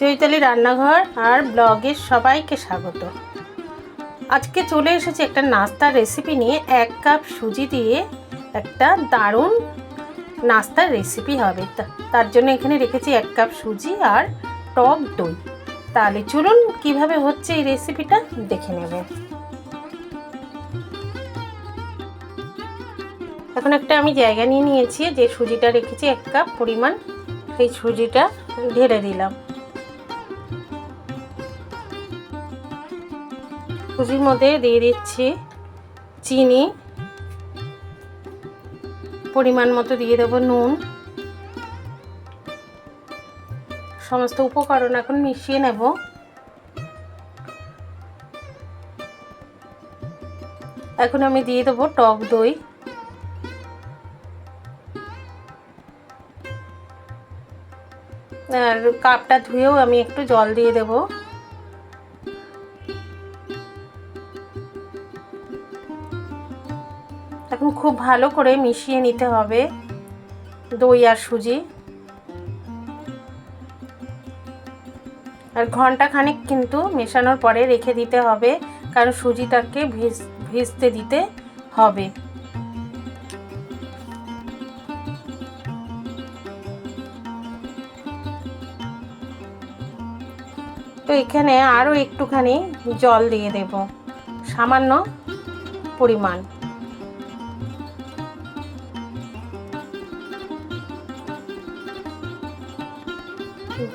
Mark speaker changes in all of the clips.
Speaker 1: চৈতালি রান্নাঘর আর ব্লগের সবাইকে স্বাগত। আজকে চলে এসেছি একটা নাস্তার রেসিপি নিয়ে এক কাপ সুজি দিয়ে একটা দারুণ নাস্তার রেসিপি হবে। তার জন্য এখানে রেখেছি এক কাপ সুজি আর টক দই। তাহলে চলুন কীভাবে হচ্ছে এই রেসিপিটা দেখে নেবেন এখন একটা আমি জায়গা নিয়ে নিয়েছি, যে সুজিটা রেখেছি এক কাপ পরিমাণ, সেই সুজিটা ঢেলে দিলাম। সুজির মধ্যে দিয়ে দিচ্ছি চিনি, পরিমাণ মতো দিয়ে দেবো নুন। সমস্ত উপকরণ এখন মিশিয়ে নেব। এখন আমি দিয়ে দেবো টক দই। আর কাপটা ধুয়েও আমি একটু জল দিয়ে দেব। এখন খুব ভালো করে মিশিয়ে নিতে হবে দই আর সুজি। আর ঘণ্টা খানিক কিন্তু মেশানোর পরে রেখে দিতে হবে, কারণ সুজিটাকে ভিজ, ভিজতে দিতে হবে। তো এখানে আরও একটুখানি জল দিয়ে দেব, সামান্য পরিমাণ।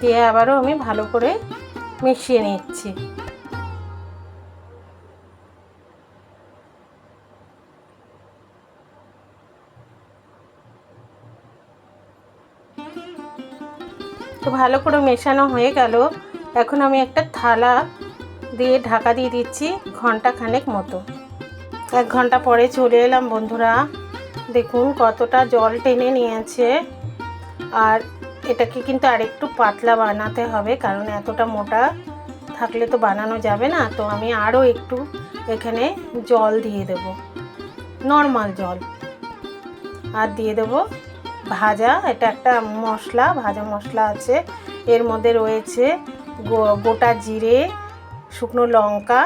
Speaker 1: দিয়ে আবারও আমি ভালো করে মিশিয়ে নিচ্ছি। তো ভালো করে মেশানো হয়ে গেল। এখন আমি একটা থালা দিয়ে ঢাকা দিয়ে দিচ্ছি ঘণ্টা খানেক মতো। এক ঘণ্টা পরে চলে এলাম বন্ধুরা। দেখুন কতটা জল টেনে নিয়েছে। আর এটাকে কিন্তু আরেকটু পাতলা বানাতে হবে, কারণ এতটা মোটা থাকলে তো বানানো যাবে না। তো আমি আরও একটু এখানে জল দিয়ে দেব, নর্মাল জল। আর দিয়ে দেব ভাজা, এটা একটা মশলা, ভাজা মশলা আছে। এর মধ্যে রয়েছে গোটা জিরে, শুকনো লঙ্কা,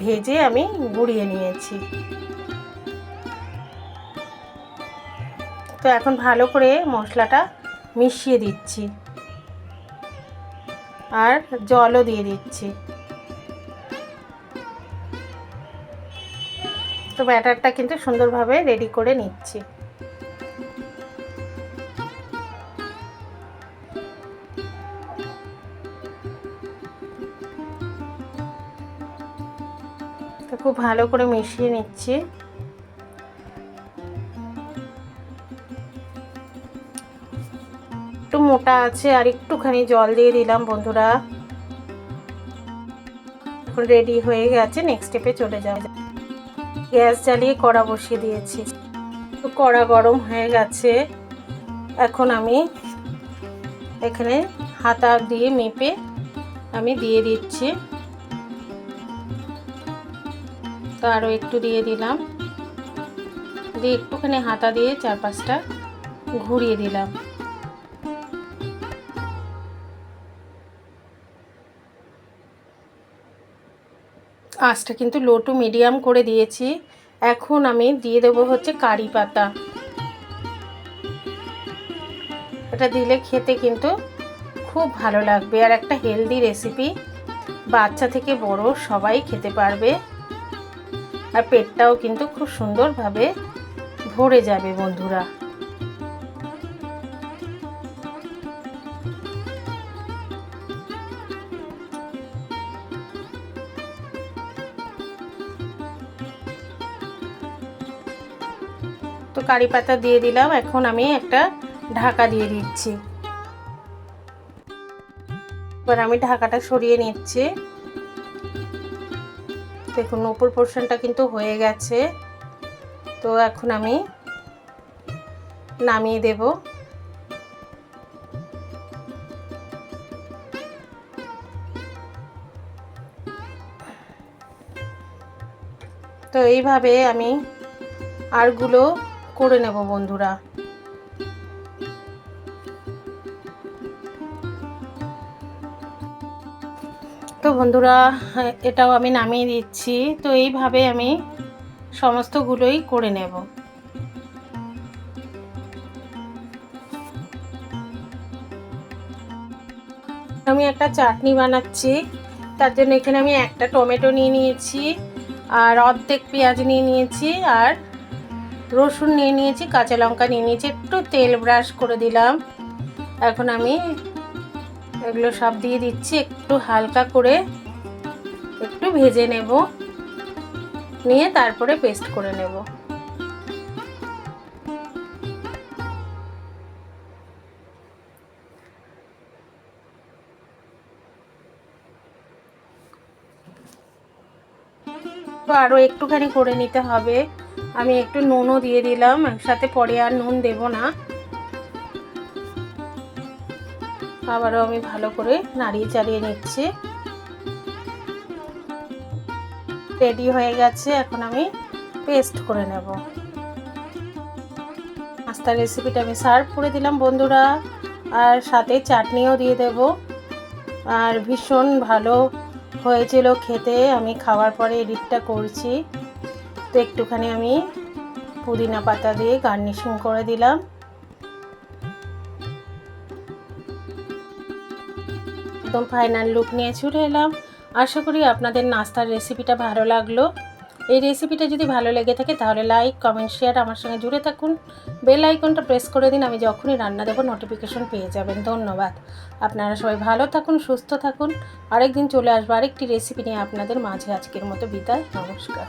Speaker 1: ভেজে আমি গুঁড়িয়ে নিয়েছি। তো এখন ভালো করে মশলাটা মিশিয়ে দিচ্ছি। আর জলও দিয়ে দিচ্ছি। তো ব্যাটারটা কিন্তু সুন্দরভাবে রেডি করে নিচ্ছি। তো খুব ভালো করে মিশিয়ে নিচ্ছি। মোটা আছে, আর একটুখানি জল দিয়ে দিলাম বন্ধুরা। এখন রেডি হয়ে গেছে নেক্সট স্টেপে চলে যাওয়া। গ্যাস জ্বালিয়ে কড়া বসিয়ে দিয়েছি। কড়া গরম হয়ে গেছে। এখন আমি এখানে হাতা দিয়ে মেপে আমি দিয়ে দিচ্ছি। তো আরও একটু দিয়ে দিলাম। দিয়ে একটুখানি হাতা দিয়ে চার পাঁচটা ঘুরিয়ে দিলাম। আঁচটা কিন্তু লো টু মিডিয়াম করে দিয়েছি। এখন আমি দিয়ে দেবো হচ্ছে কারি পাতা। এটা দিলে খেতে কিন্তু খুব ভালো লাগবে আর একটা হেলদি রেসিপি বাচ্চা থেকে বড় সবাই খেতে পারবে। আর পেটটাও কিন্তু খুব সুন্দরভাবে ভরে যাবে বন্ধুরা। তো কারি পাতা দিয়ে দিলাম। এখন আমি একটা ঢাকা দিয়ে দিচ্ছি। এবার আমি ঢাকাটা সরিয়ে নিচ্ছি। দেখুন, উপর পোর্শনটা কিন্তু হয়ে গেছে। তো এখন আমি নামিয়ে দেব। তো এইভাবে আমি আরগুলো করে নেব, বন্ধুরা। তো বন্ধুরা, এটাও আমি নামিয়ে দিচ্ছি। তো এইভাবে আমি সমস্তগুলোই করে নেব। আমি একটা চাটনি বানাচ্ছি। তার জন্য এখানে আমি একটা টমেটো নিয়ে নিয়েছি, আর অর্ধেক পেঁয়াজ নিয়ে নিয়েছি, আর রসুন নিয়ে নিয়েছি, কাঁচা লঙ্কা নিয়ে নিয়েছি, একটু তেল ব্রাশ করে দিলাম। এখন আমি এগুলো সব দিয়ে দিচ্ছি, একটু হালকা করে একটু ভেজে নেব, নিয়ে তারপরে পেস্ট করে নেব। তো আরও একটুখানি করে নিতে হবে। আমি একটু নুনও দিয়ে দিলাম একসাথে পরে আর নুন দেব না। আবারও আমি ভালো করে নাড়িয়ে চাড়িয়ে নিচ্ছি। রেডি হয়ে গেছে, এখন আমি পেস্ট করে নেব। নাস্তার রেসিপিটা আমি সার্ভ করে দিলাম বন্ধুরা। আর সাথে চাটনিও দিয়ে দেব। আর ভীষণ ভালো হয়েছিল খেতে, আমি খাওয়ার পরে এডিটটা করছি। তো একটুখানি আমি পুদিনা পাতা দিয়ে গার্নিশিং করে দিলাম। একদম ফাইনাল লুক নিয়ে ছুটে এলাম। আশা করি আপনাদের নাস্তার রেসিপিটা ভালো লাগল। এই রেসিপিটা যদি ভালো লেগে থাকে, তাহলে লাইক কমেন্ট শেয়ার আমার সঙ্গে জুড়ে থাকুন। বেল আইকনটা প্রেস করে দিন, আমি যখনই রান্না দেবো নোটিফিকেশন পেয়ে যাবেন। ধন্যবাদ। আপনারা সবাই ভালো থাকুন, সুস্থ থাকুন। আরেকদিন চলে আসব আরেকটি রেসিপি নিয়ে আপনাদের মাঝে আজকের মতো বিদায়। নমস্কার।